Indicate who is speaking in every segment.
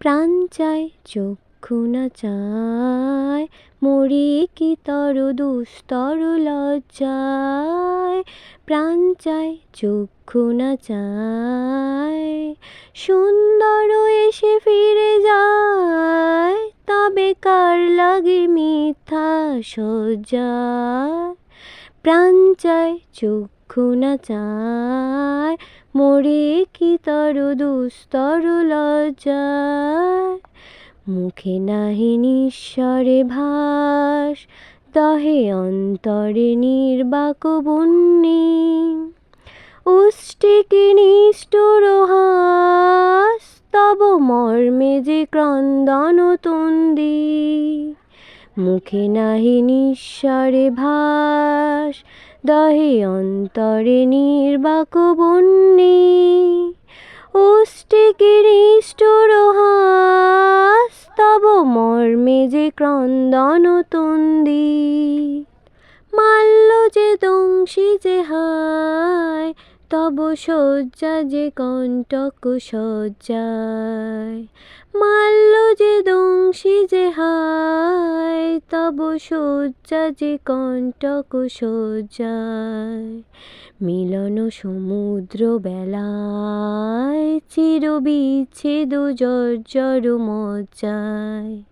Speaker 1: প্রাণ চায়, চক্ষু না চায় মরি কি তর দুস্তর লজ্জায়? প্রাণ চায়, চক্ষু না চায়, সুন্দর এসে ফিরে যায়, তবে কার লাগে মিথ্যা সজ্জায় প্রাণ চায়, চক্ষু না চায় মরে কি তর দুস্তর লজ্জায়? মুখে নাহি নিঃস্বরে ভাস, দহে অন্তরে নির্বাক বন্যী। উষ্টিকি নিষ্ঠুর হাস, তব মর্মে যে ক্রন্দন তন্দি। মুখে নাহি নিঃস্বরে ভাস দহে অন্তরে নির্বাক বন্যী উষ্টিকি নিষ্ঠুর হাস তব মর্মে যে ক্রন্দন তন্দি। মাল্য যে দংশী যে হায়, তব শয্যা যে কণ্টক সজ্জায় মাল্য যে দংশী যে হায় তব শয্যা যে কণ্টক সজ্জায় মিলন সমুদ্র বেলায় চির বিচ্ছেদ জর্জর মজ্জায়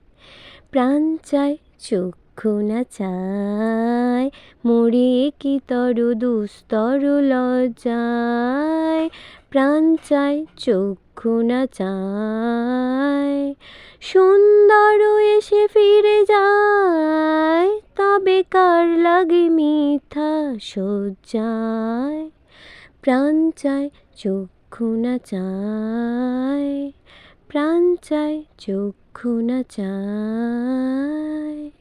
Speaker 1: প্রাণ চায়, চক্ষু না চায়, মরে কি তর দুস্তর লজ্জায়। প্রাণ চায়, চক্ষু না চায়, সুন্দর এসে ফিরে যায়। তবে কার লাগে মিথ্যা সজ্জায় প্রাণ চায়, চক্ষু না চায়, প্রাণ চায়, চক্ষু না চায়।